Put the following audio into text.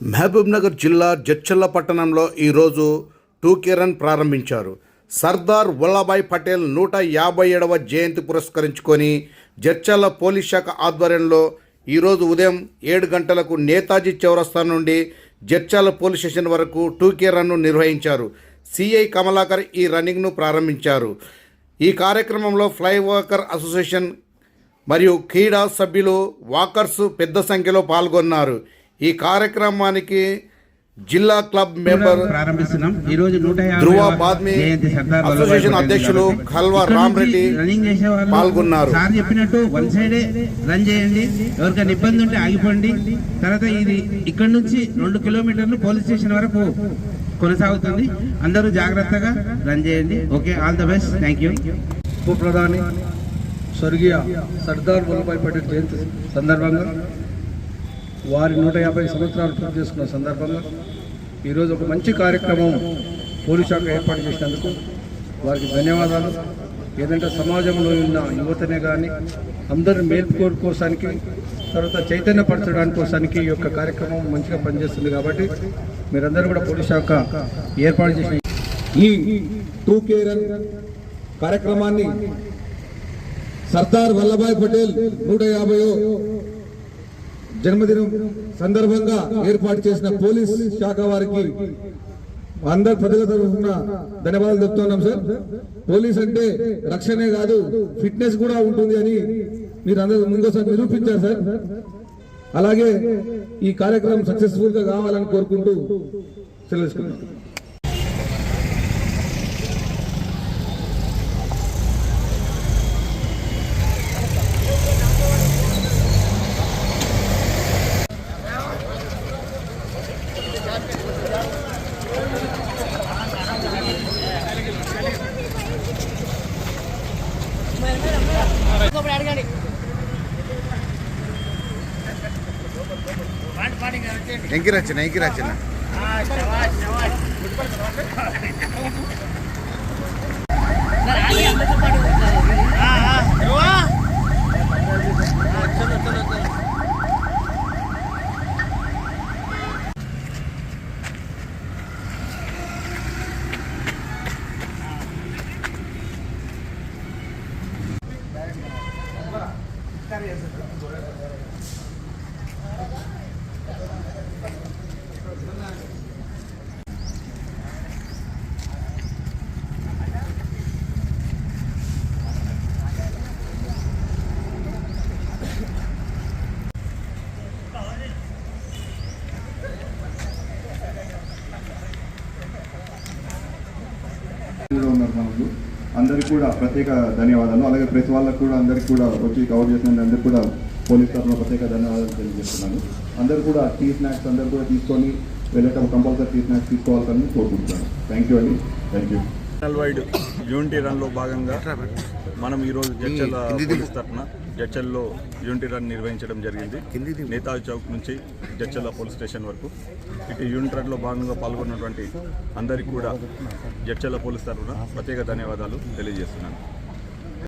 మహబూబ్నగర్ జిల్లా జడ్చల్ల పట్టణంలో ఈరోజు టూకే రన్ ప్రారంభించారు. సర్దార్ వల్లభాయ్ పటేల్ నూట యాభై ఏడవ జయంతి పురస్కరించుకొని జడ్చల్ల పోలీస్ శాఖ ఆధ్వర్యంలో ఈరోజు ఉదయం ఏడు గంటలకు నేతాజీ చౌరస్తా నుండి జడ్చల్ల పోలీస్ స్టేషన్ వరకు టూకే రన్ను నిర్వహించారు. సిఐ కమలాకర్ ఈ రన్నింగ్ను ప్రారంభించారు. ఈ కార్యక్రమంలో ఫ్లైవాకర్ అసోసియేషన్ మరియు క్రీడా సభ్యులు వాకర్స్ పెద్ద సంఖ్యలో పాల్గొన్నారు. ఈ కార్యక్రమానికి జిల్లా క్లబ్ మెంబర్ ప్రారంభిస్తున్నాం. ఈ రోజు నూట యాభై ధ్రువ బాద్మి జయంతి సర్దార్ వల్లభాయ్ అసోసియేషన్ అధ్యక్షులు కాబట్టి ఖల్వా ఇక్కడ రామ్ నుంచి రెడ్డి రన్నింగ్ చేసే వాళ్ళు పాల్గొన్నారు. సార్ చెప్పినట్టు వన్ సైడే రన్ చేయండి. ఎవరికైనా ఇబ్బంది ఉంటే ఆగిపోండి. తర్వాత ఇది ఇక్కడ నుంచి రెండు కిలోమీటర్లు పోలీస్ స్టేషన్ వరకు కొనసాగుతుంది. అందరూ జాగ్రత్తగా రన్ చేయండి. Okay all the best thank you ఉప ప్రధాని స్వర్గీయ సర్దార్ వల్లభాయ్ పటేల్ జయంతి సందర్భంగా వారి నూట యాభై సంవత్సరాలు పూర్తి చేసుకున్న సందర్భంగా ఈరోజు ఒక మంచి కార్యక్రమం పోలీస్ శాఖ ఏర్పాటు చేసినందుకు వారికి ధన్యవాదాలు. ఏదంటే సమాజంలో ఉన్న యువతనే కానీ అందరి మేల్కోర్ కోసానికి తర్వాత చైతన్యపరచడానికి కోసానికి ఈ యొక్క కార్యక్రమం మంచిగా పనిచేస్తుంది కాబట్టి మీరందరూ కూడా పోలీస్ శాఖ ఏర్పాటు చేసిన ఈ టూ కేర్ కార్యక్రమాన్ని సర్దార్ వల్లభాయ్ పటేల్ నూట యాభై జన్మదినం సందర్భంగా ఏర్పాటు చేసిన పోలీస్ శాఖ వారికి అందరు ప్రజల తరఫున ధన్యవాదాలు చెప్తున్నాం సార్. పోలీస్ అంటే రక్షణే కాదు ఫిట్నెస్ కూడా ఉంటుంది అని మీరు అందరూ ముందోసారి నిరూపించారు సార్. అలాగే ఈ కార్యక్రమం సక్సెస్ఫుల్గా కావాలని కోరుకుంటూ సెలవుకున్నాను ఎంకిరచ్చిన ఎంకిరచ్చిన కూడా ఉన్నారు మనకు. అందరికీ కూడా ప్రత్యేక ధన్యవాదాలు. అలాగే ప్రతి వాళ్ళకు కూడా అందరికీ కూడా వచ్చి కవర్ చేసిన అందరికి కూడా పోలీస్ తరఫున ప్రత్యేక ధన్యవాదాలు తెలియజేస్తున్నాను. అందరూ కూడా టీ స్నాక్స్ అందరూ కూడా తీసుకొని వెళ్ళేటప్పుడు కంపల్సరీ టీ స్నాక్స్ తీసుకోవాలని కోరుకుంటున్నాను. థ్యాంక్ యూ అండి. థ్యాంక్ యూ వైడ్ యూనిటీ రన్లో భాగంగా మనం ఈరోజు జడ్చల్ పోలీస్ తరఫున జడ్చల్లో యూనిటీ రన్ నిర్వహించడం జరిగింది. నేతాజీ చౌక్ నుంచి జడ్చల్ల పోలీస్ స్టేషన్ వరకు. ఇటు యూనిట్ రన్లో భాగంగా పాల్గొన్నటువంటి అందరికీ కూడా జడ్చల్ల పోలీస్ తరఫున ప్రత్యేక ధన్యవాదాలు తెలియజేస్తున్నాను.